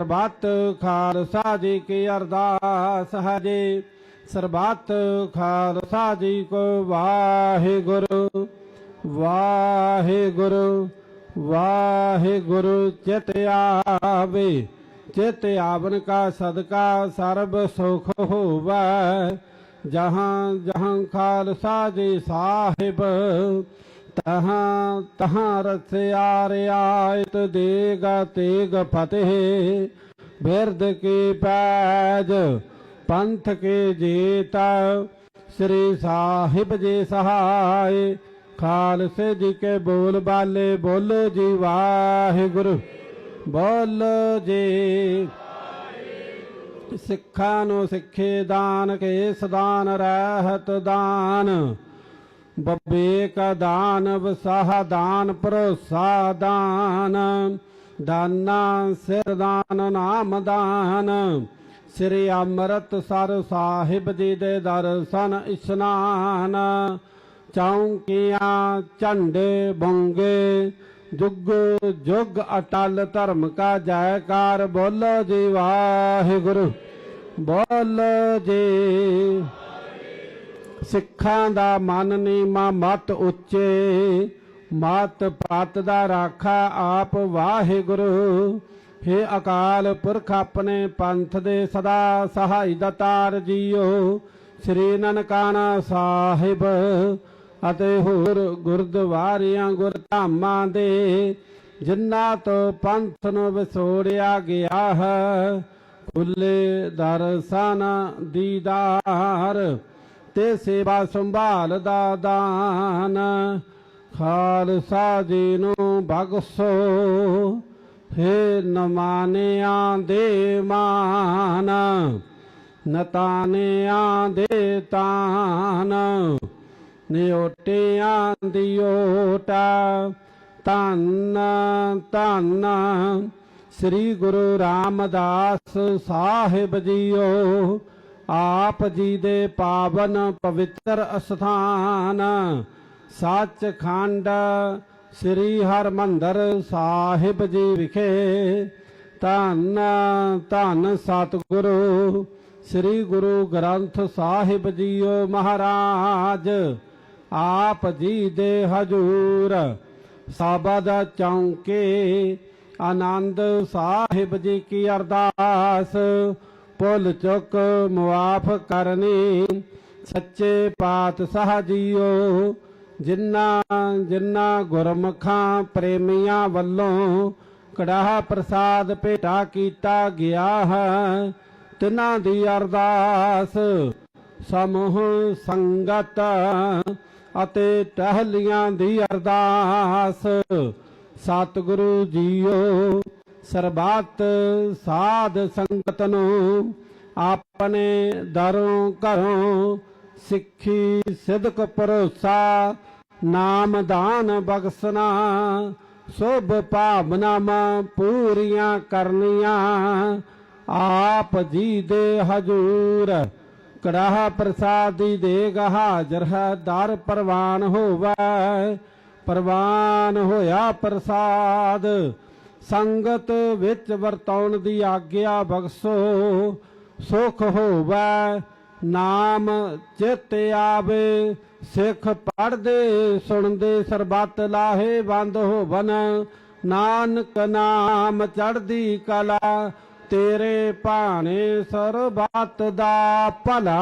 ਸਰਬੱਤ ਖਾਲਸਾ ਜੀ ਕੀ ਅਰਦਾਸ ਹੈ ਜੀ। ਸਰਬੱਤ ਖਾਲਸਾ ਜੀ ਕੋ ਵਾਹਿਗੁਰੂ। ਵਾਹਿਗੁਰੂ ਵਾਹਿਗੁਰੂ, ਚਿਤ ਆਵੇ। ਚਿਤ ਆਵਨ ਕਾ ਸਦਕਾ ਸਰਬ ਸੁਖ ਹੋਵੈ। ਜਹਾਂ ਜਹਾਂ ਖਾਲਸਾ ਜੀ ਸਾਹਿਬ ਤਹਾਂ ਤਹਾਂ ਰਸਿਆ ਰਿਆਇਤ ਦੇਗਾ ਤੇਗ ਫਤਿਹ। ਬਿਰਦ ਕੀ ਪੈਜ, ਪੰਥ ਕੇ ਜੀਤਾ, ਸ੍ਰੀ ਸਾਹਿਬ ਜੀ ਸਹਾਇ। ਖਾਲਸੇ ਜੀ ਕੇ ਬੋਲ ਬਾਲੇ, ਬੋਲੋ ਜੀ ਵਾਹਿਗੁਰੂ। ਬੋਲੋ ਜੀ ਸਿੱਖਾਂ ਨੂੰ ਸਿੱਖੇ ਦਾਨ ਕੇ ਸਦਾਨ ਰਹਿਤ ਦਾਨ। ਬਬੇਕ ਦਾਨ ਵਸਾਹ ਦਾਨ ਭਰੋਸਾ ਦਾਨ। ਦਾਨਾ ਸਿਰ ਦਾਨ ਨਾਮ ਦਾਨ। ਸ੍ਰੀ ਅੰਮ੍ਰਿਤਸਰ ਸਾਹਿਬ ਜੀ ਦੇ ਦਰਸ਼ਨ ਇਸ਼ਨਾਨ। ਚੌਂਕੀਆਂ ਝੰਡੇ ਬੰਗੇ ਜੁਗ ਜੁਗ ਅਟਲ ਧਰਮ ਕਾ ਜੈਕਾਰ ਬੋਲੋ ਜੀ ਵਾਹਿਗੁਰੂ। ਬੋਲੋ ਜੀ ਸਿੱਖਾਂ ਦਾ ਮਨ ਨੀਮਾ ਮਤ ਉੱਚੇ, ਮਤ ਪਾਤ ਦਾ ਰਾਖਾ ਆਪ ਵਾਹਿਗੁਰੂ। ਹੇ ਅਕਾਲ ਪੁਰਖ ਆਪਣੇ ਪੰਥ ਦੇ ਸਦਾ ਸਹਾਈ ਦਾਤਾਰ ਜੀਓ। ਸ੍ਰੀ ਨਨਕਾਣਾ ਸਾਹਿਬ ਅਤੇ ਹੋਰ ਗੁਰਦੁਆਰਿਆਂ ਗੁਰਧਾਮਾਂ ਦੇ, ਜਿਨ੍ਹਾਂ ਤੋਂ ਪੰਥ ਨੂੰ ਵਿਸੋੜਿਆ ਗਿਆ ਹੈ। ਖੁੱਲੇ ਦਰਸ਼ਨ ਦੀਦਾਰ ਤੇ ਸੇਵਾ ਸੰਭਾਲ ਦਾ ਦਾਨ। ਖਾਲਸਾ ਜੀ ਨੂੰ ਬਖਸ਼ੋ, ਹੇ ਨਮਾਨਿਆਂ ਦੇ ਮਾਨ, ਨਤਾਨਿਆਂ ਦੇ ਤਾਨ। ਨਿਓਟਿਆਂ ਦੀ ਓਟਾ, ਧੰਨ ਧੰਨ। ਸ੍ਰੀ ਗੁਰੂ ਰਾਮਦਾਸ ਸਾਹਿਬ ਜੀਓ ਆਪ ਜੀ ਦੇ ਪਾਵਨ ਪਵਿੱਤਰ ਅਸਥਾਨ, ਸੱਚਖੰਡ ਸ੍ਰੀ ਹਰਮੰਦਰ ਸਾਹਿਬ ਜੀ ਵਿਖੇ। ਧੰਨ ਧੰਨ ਸਤਿਗੁਰੂ ਸ੍ਰੀ ਗੁਰੂ ਗ੍ਰੰਥ ਸਾਹਿਬ ਜੀਓ ਮਹਾਰਾਜ, ਆਪ ਜੀ ਦੇ ਹਜੂਰ। ਸਾਬਦ ਚੌਂਕੇ ਆਨੰਦ ਸਾਹਿਬ ਜੀ ਕੀ ਅਰਦਾਸ ਭੁੱਲ ਚੁੱਕ ਮੁਆਫ ਕਰਨੀ, ਸੱਚੇ ਪਾਤਸ਼ਾਹ ਜੀਓ। ਜਿਨ੍ਹਾਂ ਜਿਨ੍ਹਾਂ ਗੁਰਮੁਖਾਂ ਪ੍ਰੇਮੀਆਂ ਵੱਲੋਂ ਕੜਾਹ ਪ੍ਰਸਾਦ ਭੇਟਾ ਕੀਤਾ ਗਿਆ ਹੈ, ਤਿਨਾਂ ਦੀ ਅਰਦਾਸ ਸਮੂਹ ਸੰਗਤ ਅਤੇ ਟਹਿਲੀਆਂ ਦੀ ਅਰਦਾਸ। ਸਤਿਗੁਰੂ ਜੀਓ ਸਰਬੱਤ ਸਾਧ ਸੰਗਤ ਨੂੰ ਆਪਣੇ ਦਰੋਂ ਘਰੋਂ ਸਿੱਖੀ ਸਿਦਕ ਭਰੋਸਾ, ਨਾਮ ਦਾਨ ਬਖਸ਼ਣਾ, ਸੁਭ ਭਾਵਨਾਵਾਂ ਪੂਰੀਆਂ ਕਰਨੀਆਂ। ਆਪ ਜੀ ਦੇ ਹਜੂਰ, ਕੜਾਹ ਪ੍ਰਸਾਦੀ ਦੇਗ ਹਾਜ਼ਰ ਹੈ, ਦਰ ਪ੍ਰਵਾਨ ਹੋਵੇ। ਪ੍ਰਵਾਨ ਹੋਇਆ ਪ੍ਰਸਾਦ ਸੰਗਤ ਵਿੱਚ ਵਰਤਾਉਣ ਦੀ ਆਗਿਆ ਬਖਸ਼ੋ, ਸੁਖ ਹੋਵੇ, ਨਾਮ ਚਿਤ ਆਵੇ, ਸਿੱਖ ਪੜਦੇ ਸੁਣਦੇ, ਸਰਬੱਤ ਲਾਹੇ ਬੰਦ ਹੋਵਨ, ਨਾਨਕ ਨਾਮ ਚੜਦੀ ਕਲਾ, ਤੇਰੇ ਭਾਣੇ ਸਰਬੱਤ ਦਾ ਭਲਾ।